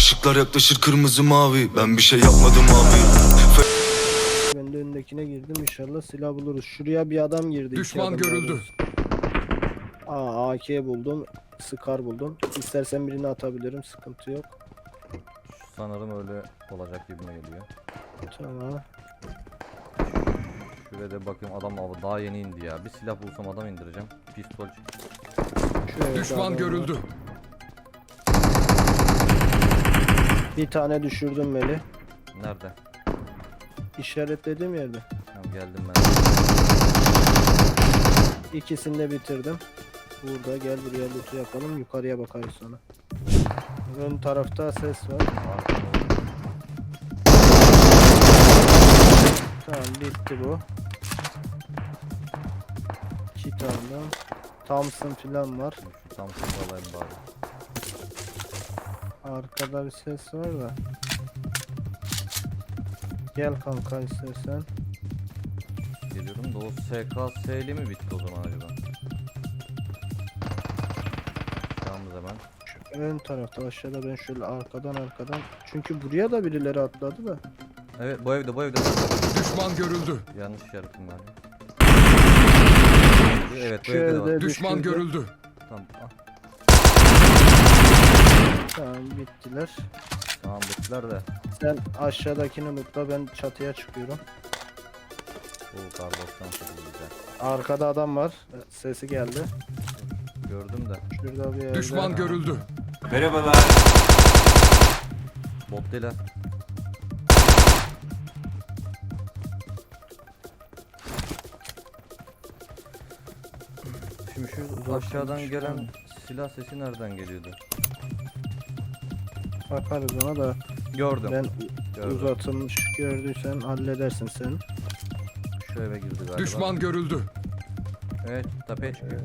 Işıklar yaklaşır kırmızı mavi Ben bir şey yapmadım abi Ben de öndekine girdim inşallah silah buluruz. Şuraya bir adam girdi. iki Düşman adam görüldü. Aa AK buldum. Scar buldum. İstersen birini atabilirim sıkıntı yok. Sanırım öyle olacak gibime geliyor. Tamam. Şuraya da bakayım adam abi daha yeni indi ya. Bir silah bulsam adam indireceğim. Pistol. Şu evde adam Düşman var. görüldü. Bir tane düşürdüm Meli. Nerede? İşaretlediğim yerde. Tamam geldim ben. İkisini de bitirdim. Burada gel buraya loot yapalım. Yukarıya bakarız sonra. Ön tarafta ses var. Tamam bitti bu. İki tane. Thompson filan var. Şu şunu alayım bari. Arkada bir ses var da. Gel kanka istersen. Geliyorum da o SKS'li mi bitti o zaman acaba? Yalnız hemen. Şu ön tarafta aşağıda ben şöyle arkadan arkadan. Çünkü buraya da birileri atladı da. Evet bu evde bu evde. Düşman görüldü. Yanlış işaretim var. Evet bu evde de var. Düşman görüldü. Tamam. ah, Tamam bittiler. tamam bittiler de. Sen aşağıdakini lootla ben çatıya çıkıyorum. Bu karbostan güzel. Arkada adam var. Sesi geldi. Gördüm de. Şurada bir yerde. Düşman görüldü. Bot değil ha. Şimdi şu aşağıdan gelen silah sesi nereden geliyordu? Bakarız ona da. Gördüm. Ben gördüm. uzatılmış gördüysen halledersin sen. Şu eve girdi galiba. Düşman görüldü. Evet tepeye çıkıyor.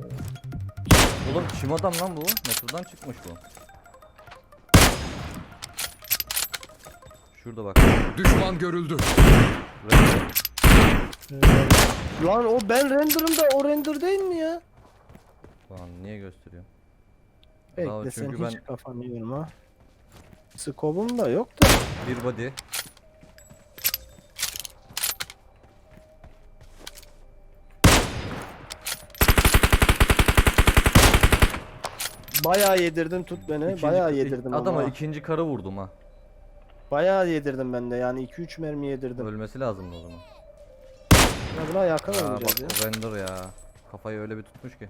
Oğlum kim adam lan bu? Metrodan çıkmış bu. Şurada bak. Düşman görüldü. Ee, lan o ben render'ım da o render değil mi ya? Lan niye gösteriyor? Bekle sen çünkü hiç ben- kafanı yorma. Skobum da yok da. Bir body. Bayağı yedirdim tut beni. İkinci- bayağı yedirdim Adama ama. ikinci karı vurdum ha. Bayağı yedirdim ben de yani 2-3 mermi yedirdim. Ölmesi lazımdı o zaman. Ya buna yakın Aa, bak oynayacağız ya. o render ya. Kafayı öyle bir tutmuş ki.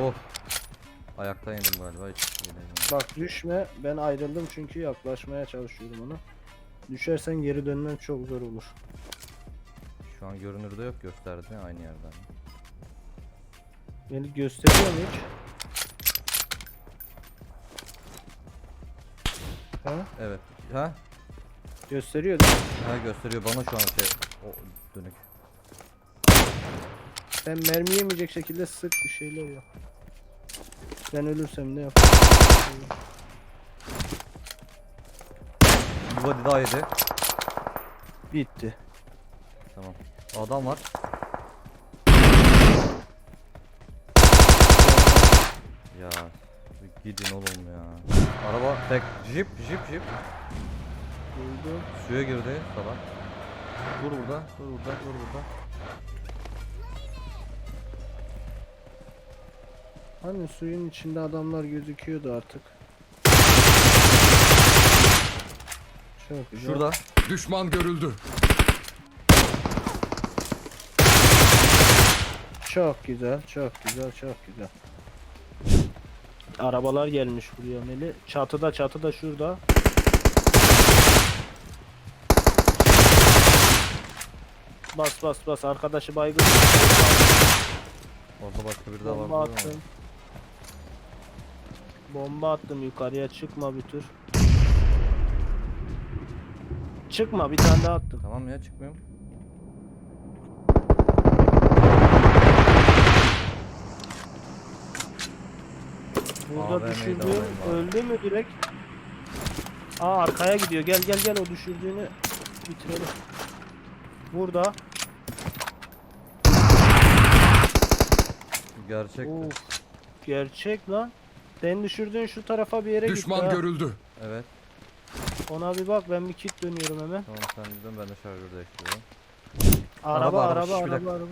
Oh. Ayakta indim galiba hiç. yemedim. Bak düşme ben ayrıldım çünkü yaklaşmaya çalışıyorum ona. Düşersen geri dönmen çok zor olur. Şu an görünürde yok gösterdi aynı yerden. Beni gösteriyor mu hiç? Ha? Evet. Ha? Gösteriyor değil mi? Ha gösteriyor bana şu an şey. O dönük. Sen mermi yemeyecek şekilde sık bir şeyler yap. Ben ölürsem ne yap? Bir body daha yedi. Bitti. Tamam. Adam var. Ya gidin oğlum ya. Araba tek jip jip jip Buldum. suya girdi salak. Dur burada, dur burada, dur burada. Hani suyun içinde adamlar gözüküyordu artık. Çok güzel. Şurada. Düşman görüldü. Çok güzel, çok güzel, çok güzel. Arabalar gelmiş buraya Meli. Çatıda, çatıda şurada. Bas bas bas arkadaşı baygın. Orada başka biri daha var. Bomba burada ama. Bomba attım yukarıya çıkma bir tür. Çıkma bir tane daha attım. Tamam ya çıkmıyorum. Burada AVM'yi de düşürdü. Öldü mü direkt? Aa arkaya gidiyor. Gel gel gel o düşürdüğünü bitirelim. Burada. Gerçekten. Of. Gerçek lan. Sen düşürdüğün şu tarafa bir yere Düşman gitti ha. görüldü. Evet. Ona bir bak ben bir kit dönüyorum hemen. Tamam sen dön ben de şarjör değiştiriyorum. Araba Araba, araba araba, araba bir araba.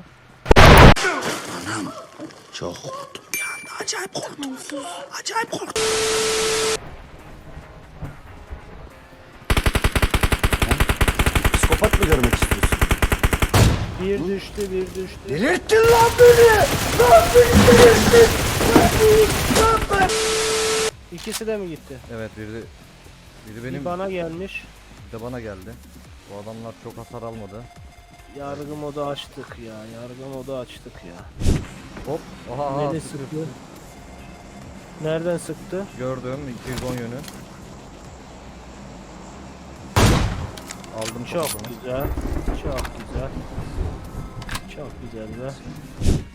Psikopat mı görmek istiyorsun? Bir düştü bir düştü. Delirttin lan beni! Lan beni delirttin! Lan beni! İkisi de mi gitti? Evet biri de biri Bir benim bana gelmiş. bir de bana geldi. Bu adamlar çok hasar almadı. Yargı modu açtık ya. Yargı modu açtık ya. Hop. Aha aha. Nereye sıktı? Nereden sıktı? Gördüm 210 yönü. Aldım Çok kafasını. güzel. Çok güzel. Çok güzel be.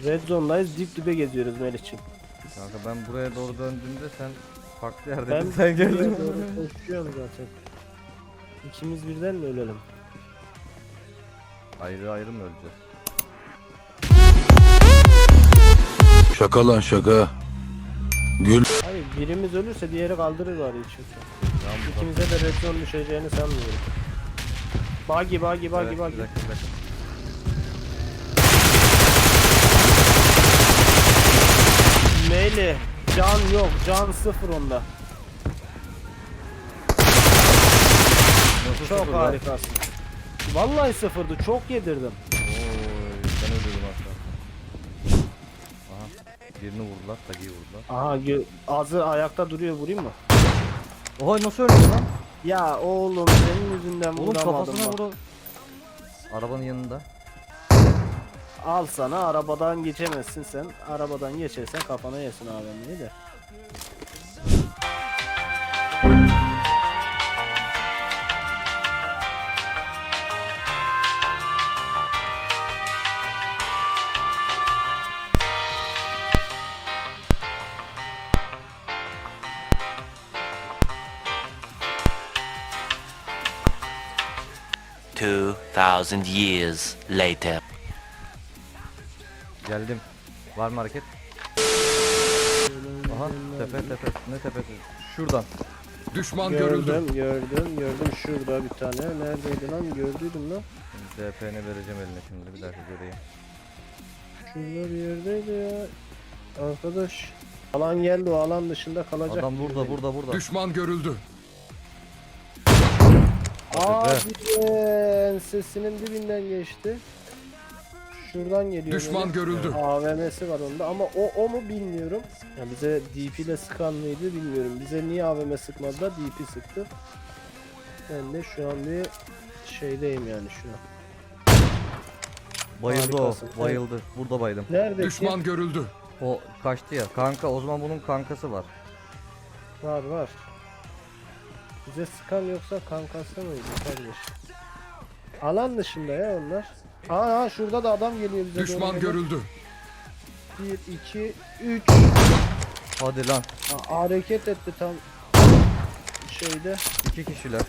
Red Zone'dayız. Dip dibe geziyoruz Melih'ciğim. Kanka ben buraya doğru döndüğümde sen farklı Ben yerdeydin sen geldin. koşuyorum zaten. İkimiz birden mi ölelim? ayrı ayrı mı öleceğiz? Şaka lan şaka. Gül. Hayır birimiz ölürse diğeri kaldırır. Tamam, bu İkimize de Zone düşeceğini sanmıyorum. Buggy da- buggy Evet, buggy. bir dakika, bir dakika. Meyli. Can yok. Can sıfır onda. Nasıl Çok sıfır lan? harikasın. Vallahi sıfırdı. Çok yedirdim. Oy ben ölüyordum hatta. Aha birini vurdular Tagi'yi vurdular. Aha gö- ağzı ayakta duruyor vurayım mı? Oha nasıl öldü lan? Ya oğlum senin yüzünden Oğlum vuramadım kafasına bak. vurdu. Arabanın yanında. Al sana arabadan geçemezsin sen. Arabadan geçersen kafana yesin AVM'yi de. Two thousand years later. Geldim. Var mı hareket? Aha tepe tepe. Ne tepesi? Şuradan. Düşman görüldü. Gördüm gördüm gördüm şurada bir tane. Neredeydi lan gördüydüm lan. DP'ni vereceğim eline şimdi bir dakika göreyim. Şurada bir yerdeydi ya. Arkadaş. Alan geldi o alan dışında kalacak. Adam burada burada burada. Düşman görüldü. Hadi be. Abi be, sesinin dibinden geçti. Şuradan geliyor. Düşman böyle. görüldü. AVM'si var onda ama o o mu bilmiyorum. Ya bize DP ile sıkan mıydı bilmiyorum. Bize niye AVM sıkmadı da DP sıktı. Ben de şu an bir şeydeyim yani şu an. Bayıldı o. Bayıldı. Burada bayıldım. Nerede Düşman görüldü. O kaçtı ya. Kanka o zaman bunun kankası var. Var var. Bize sıkan yoksa kankası mıydı kardeş? Alan dışında ya onlar. Aa, aa, şurada da adam geliyor bize. Düşman doğru. görüldü. 1 2 3 Hadi lan. hareket etti tam şeyde. İki kişiler.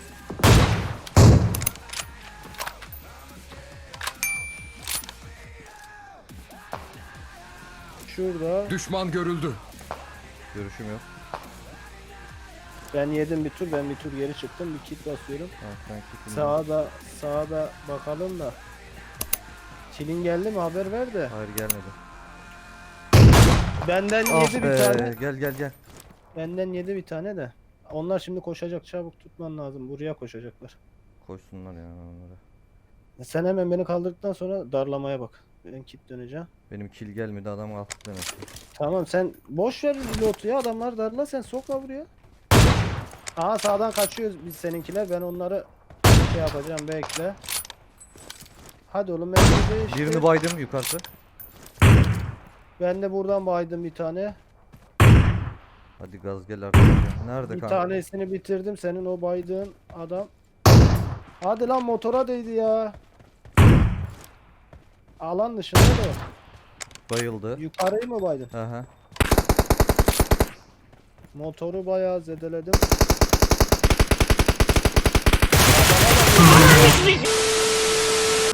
Şurada. Düşman görüldü. Görüşüm yok. Ben yedim bir tur, ben bir tur geri çıktım. Bir kit basıyorum. Ha, sen kitin- Sağda, sağda bakalım da. Çilin geldi mi haber ver de. Hayır gelmedi. Benden Ah yedi bir be. tane. Gel gel gel. Benden yedi bir tane de. Onlar şimdi koşacak çabuk tutman lazım. Buraya koşacaklar. Koşsunlar ya onlara. Sen hemen beni kaldırdıktan sonra darlamaya bak. Ben kit döneceğim. Benim kill gelmedi adam attı demek ki. Tamam sen boş ver pilotu ya adamlar darla sen sokma buraya. Aha sağdan kaçıyoruz biz seninkiler ben onları şey yapacağım bekle. Hadi oğlum ben de işte. Birini baydım yukarısı. Ben de buradan baydım bir tane. Hadi gaz gel artık. Nerede Bir kanka? tanesini bitirdim senin o baydığın adam. Hadi lan motora değdi ya. Alan dışında da. Bayıldı. Yukarıyı mı baydın? Hı hı. Motoru bayağı zedeledim.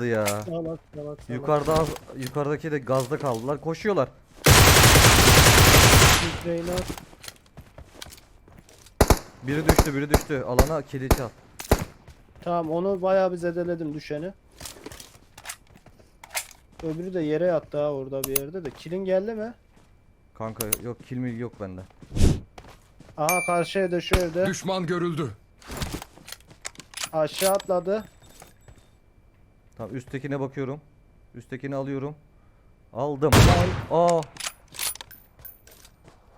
Bayıldı ya. Salak salak salak. Yukarıda az- yukarıdaki de gazda kaldılar. Koşuyorlar. bunlar. Biri düştü biri düştü. Alana kilit at. Tamam onu bayağı bir zedeledim düşeni. Öbürü de yere yattı ha orada bir yerde de. Kilin geldi mi? Kanka yok kill mi yok bende. Aha karşı evde şu evde. Düşman görüldü. Aşağı atladı. Tamam üsttekine bakıyorum. Üsttekini alıyorum. Aldım. Aa.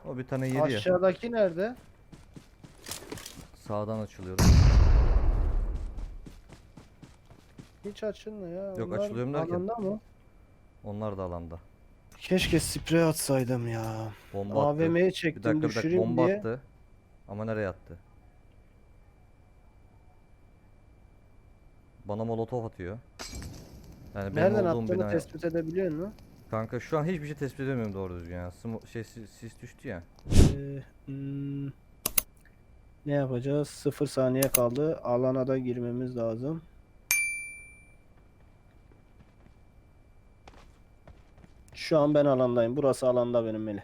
O bir tane yedi ya. Aşağıdaki nerede? Sağdan açılıyorum. Hiç açılmıyor ya. Yok, Onlar açılıyorum derken. alanda mı? Onlar da alanda. Keşke sprey atsaydım ya. Bomba attı. AVM'yi Bir çektim dakika bir dakika düşüreyim bomba diye. attı. Ama nereye attı? Bana molotof atıyor. Yani benim Nereden olduğum attığını binaya. tespit edebiliyor musun? Kanka şu an hiçbir şey tespit edemiyorum doğru düzgün ya. Smo- şey sis, sis düştü ya. Ee, hmm, ne yapacağız? 0 saniye kaldı. Alana da girmemiz lazım. Şu an ben alandayım. Burası alanda benim Melih.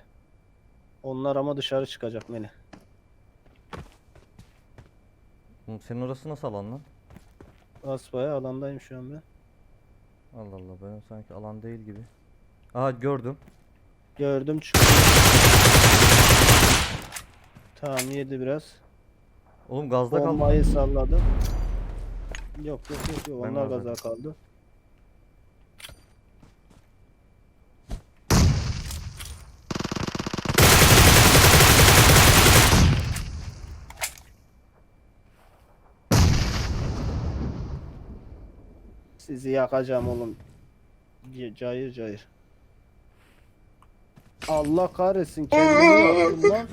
Onlar ama dışarı çıkacak Melih. Oğlum senin orası nasıl alan lan? Asbaya alandayım şu an ben. Allah Allah ben sanki alan değil gibi. Aha gördüm. Gördüm çık. Tamam yedi biraz. Oğlum gazda kaldı. Bombayı salladım. Yok yok yok yok. Ben Onlar gaza gaza kaldı. Sizi yakacağım oğlum. Cayır cayır. Allah kahretsin kendimi yaktım lan.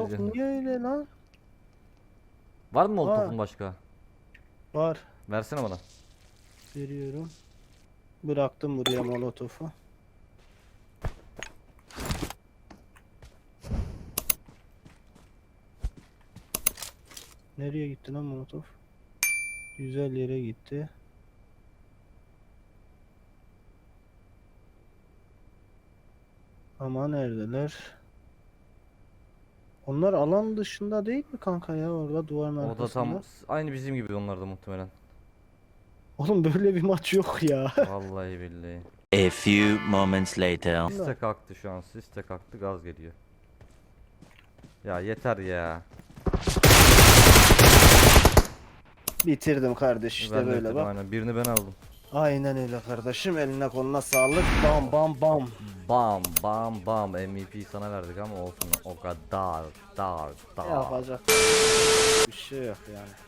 Yok niye öyle lan? Var mı molotofun başka? Var. Versene bana. Veriyorum. Bıraktım buraya molotofu. Nereye gitti lan molotof? Güzel yere gitti. Ama neredeler? Onlar alan dışında değil mi kanka ya orada duvarın O da arkasında? tam aynı bizim gibi onlar da muhtemelen. Oğlum böyle bir maç yok ya. Vallahi billahi. A few moments later. Sis de kalktı şu an. Sis de kalktı gaz geliyor. Ya yeter ya. Bitirdim kardeş işte Ben de böyle bitirdim, bak. Aynen birini ben aldım. Aynen öyle kardeşim. Eline koluna sağlık. Bam bam bam. Bam bam bam MVP sana verdik ama olsun o kadar dar dar. Yapacak bir şey yok yani.